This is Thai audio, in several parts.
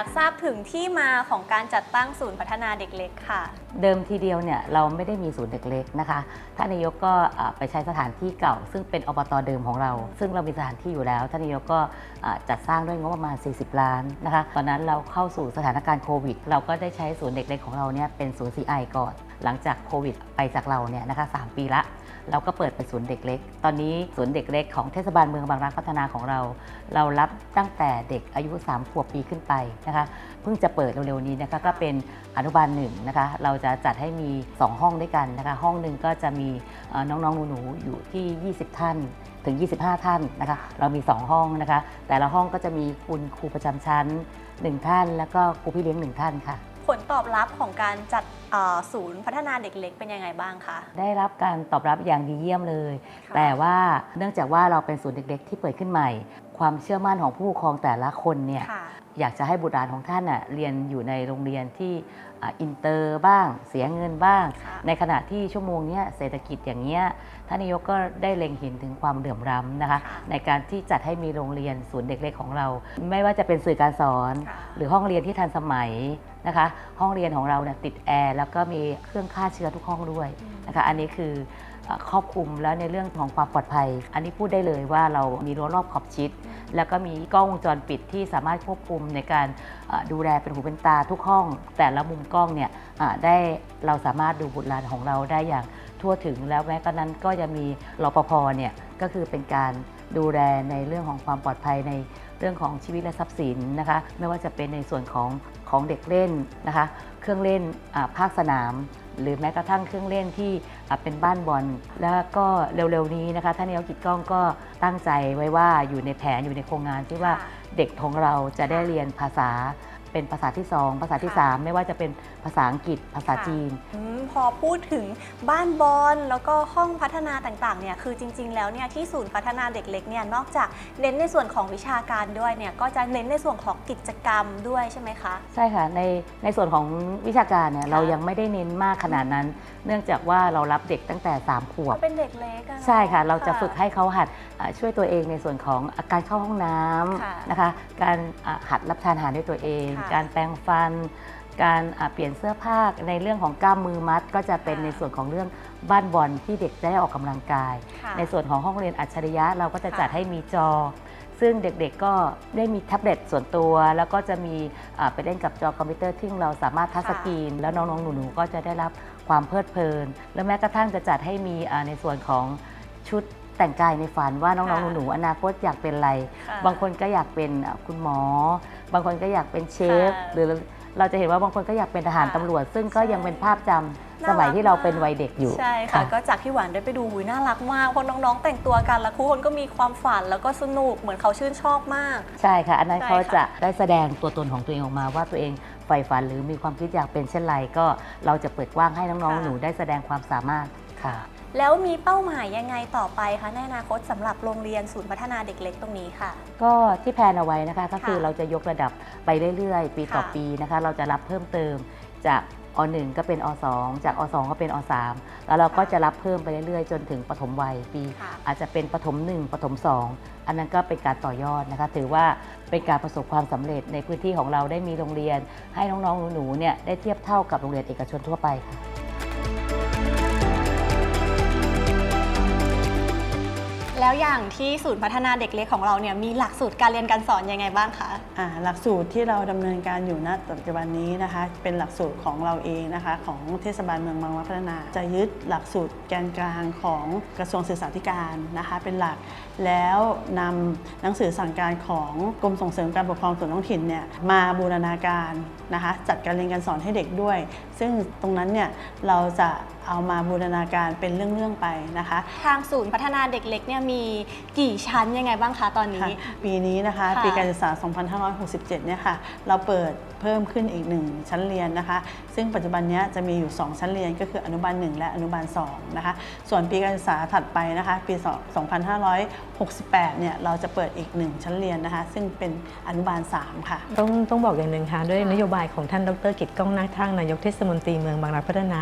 ากทราบถึงที่มาของการจัดตั้งศูนย์พัฒนาเด็กเล็กค่ะ เดิมทีเดียวเนี่ยเราไม่ได้มีศูนย์เด็กเล็กนะคะท่านนายกก็ไปใช้สถานที่เก่า ซึ่งเป็นอบตเดิมของเรา ซึ่งเรามีสถานที่อยู่แล้วท่านนายกก็จัดสร้างด้วยงบประมาณ 40 ล้านนะคะตอนนั้นเราเข้าสู่สถานการณ์โควิด เราก็ได้ใช้ศูนย์เด็กเล็กของเราเนี่ยเป็นศูนย์ CI ก่อน หลังจากโควิดไปจากเราเนี่ยนะคะสามปีละ เราก็เปิดเป็นศูนย์เด็กเล็ก ตอนนี้ศูนย์เด็กเล็กของเทศบาลเมืองบางรักพัฒนาของเรา เรารับตั้งแต่เด็กอายุ 3 ขวบปีขึ้นไปนะคะ เพิ่งจะเปิดเร็วๆนี้นะคะก็เป็นอนุบาลหนึ่งนะคะ เราจะจัดให้มี 2 ห้องด้วยกันนะคะ ห้องหนึ่งก็จะมีน้องๆหนูๆอยู่ที่ 20 ท่านถึง 25 ท่านนะคะ เรามี 2 ห้องนะคะ แต่ละห้องก็จะมีคุณครูประจำชั้น 1 ท่าน แล้วก็ครูพี่เลี้ยง 1 ท่านค่ะ ลตอบรับของการจัดเอ่อศูนย์พัฒนาเด็กเล็กเป็นยังไงบ้างคะได้รับการตอบรับอย่างดีเยี่ยมเลยค่ะแต่ว่าเนื่องจากว่าเราเป็นศูนย์เด็ก ๆ ที่เปิดขึ้นใหม่ ความเชื่อมั่นของผู้ปกครองแต่ละคนเนี่ยค่ะอยากจะให้บุตรหลานของท่านน่ะเรียนอยู่ในโรงเรียนที่อ่าอินเตอร์บ้าง เสียเงินบ้างค่ะในขณะที่ชั่วโมงเนี้ยเศรษฐกิจอย่างเงี้ยท่านนายกก็ได้เล็งเห็นถึงความเดือมล้ำนะคะค่ะในการที่จัดให้มีโรงเรียนศูนย์เด็กเล็กของเรา ไม่ว่าจะเป็นสื่อการสอนค่ะหรือห้องเรียนที่ทันสมัย นะคะ ห้องเรียนของเราเนี่ยติดแอร์แล้วก็มีเครื่องฆ่าเชื้อทุกห้องด้วยอืมนะคะอันนี้คือเอ่อครอบคลุมแล้วในเรื่องของความปลอดภัย อันนี้พูดได้เลยว่าเรามีรั้วรอบขอบชิด แล้วก็มีกล้องวงจรปิดที่สามารถควบคุมในการเอ่อดูแลเป็นหูเป็นตาทุกห้อง แต่ละมุมกล้องเนี่ยอ่าได้เราสามารถดูบุตรหลานของเราได้อย่างทั่วถึงแล้วแม้กระนั้นก็จะมีรปภเนี่ยก็คือเป็นการดูแลในเรื่องของความปลอดภัยใน เรื่องของชีวิตและทรัพย์สินนะคะ ไม่ว่าจะเป็นในส่วนของของเด็กเล่นนะคะ เครื่องเล่นอ่าภาคสนาม หรือแม้กระทั่งเครื่องเล่นที่อะเป็นบ้านบอล แล้วก็เร็วๆนี้นะคะท่านนายกกิจก้องก็ตั้งใจไว้ว่าอยู่ในแผนอยู่ในโครงงานที่ว่าค่ะเด็กของเราจะได้เรียนภาษา เป็นภาษาที่ 2 ภาษาที่ ค่ะ 3 ไม่ว่าจะเป็นภาษาอังกฤษภาษาค่ะจีน อืมพอพูดถึงบ้านบอลแล้วก็ห้องพัฒนาต่างๆเนี่ยคือจริง ๆ แล้วเนี่ยที่ศูนย์พัฒนาเด็กเล็กเนี่ยนอกจากเน้นในส่วนของวิชาการด้วยเนี่ยก็จะเน้นในส่วนของกิจกรรมด้วยใช่ไหมคะ ใช่ค่ะในในส่วนของวิชาการเนี่ยค่ะ เรายังไม่ได้เน้นมากขนาดนั้น เนื่องจากว่าเรารับเด็กตั้งแต่ 3 ขวบ ก็เป็นเด็กเล็กอเนอใช่ค่ะเราจะฝึกให้เขาหัดอ่าช่วยตัวเองในส่วนของอาการเข้าห้องน้ค่ะำนะคะ การอ่าหัดรับทานอาหารด้วยตัวเอง ค่ะการแปรงฟัน การอ่าเปลี่ยนเสื้อผ้าในเรื่องของกล้ามมือมัด ก็จะเป็นค่ะในส่วนของเรื่องบ้านบอลที่เด็กได้ออกกำลังกายค่ะในส่วนของห้องเรียนอัจฉริยะเราก็จะค่ะจัดให้มีจอ ซึ่งเด็กๆก็ได้มีแท็บเล็ตส่วนตัว แล้วก็จะมีอ่าไปเล่นกับจอคอมพิวเตอร์ที่เราสามารถทัชสกรีน แล้วน้องๆหนูๆก็จะได้รับความเพลิดเพลิน แล้วแม้กระทั่งจะจัดให้มีอ่าในส่วนของชุด แต่งกายในฝันว่าน้องค่ะๆหนูๆ อนาคตอยากเป็นอะไรค่ะบางคนก็อยากเป็นอะคุณหมอ บางคนก็อยากเป็นเชฟค่ะหรือเราจะเห็นว่าบางคนก็อยากเป็นทหารค่ะตำรวจ ซึ่งก็ใช่ยังเป็นภาพจำน่าสมัยรักที่เรามากเป็นวัยเด็กอยู่ ใช่ค่ะ ก็จากที่หวานได้ไปดูหุยน่ารักมาก เพราะน้องๆ แต่งตัวกันแล้วทุกคนก็มีความฝันแล้วก็สนุกเหมือนเขาชื่นชอบมาก ใช่ค่ะ อันนั้นใช่เขาค่ะจะได้แสดงตัวตนของตัวเองออกมาว่าตัวเองใฝ่ฝันหรือมีความคิดอยากเป็นเช่นไรก็เราจะเปิดกว้างให้น้องๆ หนูได้แสดงความสามารถค่ะ แล้วมีเป้าหมายยังไงต่อไปคะในอนาคตสำหรับโรงเรียนศูนย์พัฒนาเด็กเล็กตรงนี้ค่ะ ก็ที่แพลนเอาไว้นะคะก็คือค่ะเราจะยกระดับไปเรื่อยๆ ปีต่อค่ะ ปีนะคะ เราจะรับเพิ่มเติมจากอ .1 ก็เป็นอ .2 จากอ .2 ก็เป็นอ .3 แล้วเราก็จะรับเพิ่มไปเรื่อยๆ จนถึงปฐมวัยปี ค่ะ อาจจะเป็นปฐม1ปฐม2อันนั้นก็เป็นการต่อยอดนะคะ ถือว่าเป็นการประสบความสำเร็จในพื้นที่ของเราได้มีโรงเรียน ให้น้องๆหนูๆเนี่ยได้เทียบเท่ากับโรงเรียนเอกชนทั่วไปค่ะ แล้วอย่างที่ศูนย์พัฒนาเด็กเล็กของเราเนี่ยมีหลักสูตรการเรียนการสอนยังไงบ้างคะ อ่าหลักสูตรที่เราดำเนินการอยู่ณปัจจุบันนี้นะคะ เป็นหลักสูตรของเราเองนะคะ ของเทศบาลเมืองบางรักพัฒนา จะยึดหลักสูตรแกนกลางของกระทรวงศึกษาธิการนะคะ เป็นหลักแล้วนำหนังสือสั่งการของกรมส่งเสริมการปกครองส่วนท้องถิ่นเนี่ยมาบูรณาการนะคะ จัดการเรียนการสอนให้เด็กด้วย ซึ่งตรงนั้นเนี่ยเราจะเอามาบูรณาการเป็นเรื่องๆไปนะคะ ทางศูนย์พัฒนาเด็กเล็กเนี่ยมีกี่ชั้นยังไงบ้างคะตอนนี้ค่ะปีนี้นะคะค่ะปีการศึกษา 2567 เนี่ยค่ะ เราเปิดเพิ่มขึ้นอีก1ชั้นเรียนนะคะ ซึ่งปัจจุบันเนี้ยจะมีอยู่ 2 ชั้นเรียนก็คืออนุบาล 1 และอนุบาล2นะคะ ส่วนปีการศึกษาถัดไปนะคะ ปี 2568 เนี่ยเราจะเปิดอีก 1 ชั้นเรียนนะคะ ซึ่งเป็นอนุบาล 3 ค่ะ ต้องต้องบอกอย่างหนึ่งค่ะด้วยนโยบายของท่านดรกิตก้องนาคทั่งนายกเทศมนตรีเมืองบางรักพัฒนา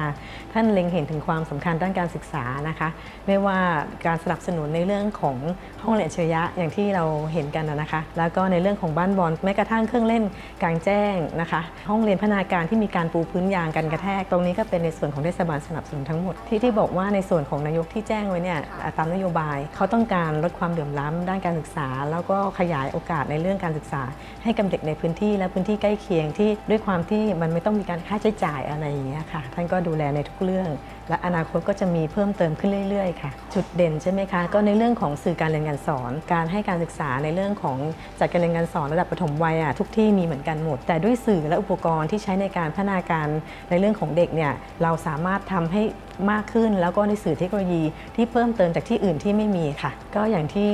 ท่านเล็งเห็นถึงความสำคัญด้านการศึกษานะคะ ไม่ว่าการสนับสนุนในเรื่องของห้องเรียนอัจฉยะอย่างที่เราเห็นกันนะคะ แล้วก็ในเรื่องของบ้านบอลแม้กระทั่งเครื่องเล่นกลางแจ้งนะคะ ห้องเรียนพนาการที่มีการปูพื้นยางกันกระแทก ตรงนี้ก็เป็นในส่วนของเทศบาลสนับสนุนทั้งหมดที่ที่บอกว่าในส่วนของนายกที่แจ้งไว้เนี่ยตามนโยบายเขาต้องการลดความเหลื่อมล้ำด้านการศึกษา แล้วก็ขยายโอกาสในเรื่องการศึกษา ให้กับเด็กในพื้นที่และพื้นที่ใกล้เคียงที่ด้วยความที่มันไม่ต้องมีการค่าใช้จ่ายอะไรอย่างเงี้ยค่ะ ท่านก็ดูแลในทุกเรื่องและอนาคตก็จะมีเพิ่มเติมขึ้นเรื่อยๆค่ะ จุดเด่นใช่ไหมคะ ก็ในเรื่องของสื่อการเรียนการสอน การให้การศึกษาในเรื่องของจัดการเรียนการสอนระดับประถมวัยอะทุกที่มีเหมือนกันหมด แต่ด้วยสื่อและอุปกรณ์ที่ใช้ในการพัฒนาการในเรื่องของเด็กเนี่ยเราสามารถทำให้ มากขึ้น แล้วก็ในสื่อเทคโนโลยีที่เพิ่มเติมจากที่อื่นที่ไม่มีค่ะ ก็อย่างที่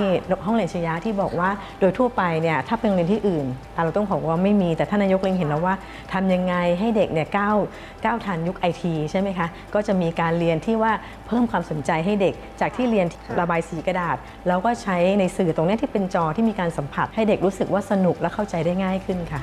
ห้องเรียนชยะที่บอกว่า โดยทั่วไปเนี่ยถ้าเป็นโรงเรียนที่อื่นอะเราต้องบอกว่าไม่มีแต่ท่านนายกเล็งเห็นแล้วว่าทำยังไงให้เด็กเนี่ยก้าวก้าวทันยุคไอทีใช่ไหมคะก็จะมีการเรียนที่ว่าเพิ่มความสนใจให้เด็ก จากที่เรียนระบายสีกระดาษ แล้วก็ใช้ในสื่อตรงเนี้ยที่เป็นจอที่มีการสัมผัส ให้เด็กรู้สึกว่าสนุกและเข้าใจได้ง่ายขึ้นค่ะ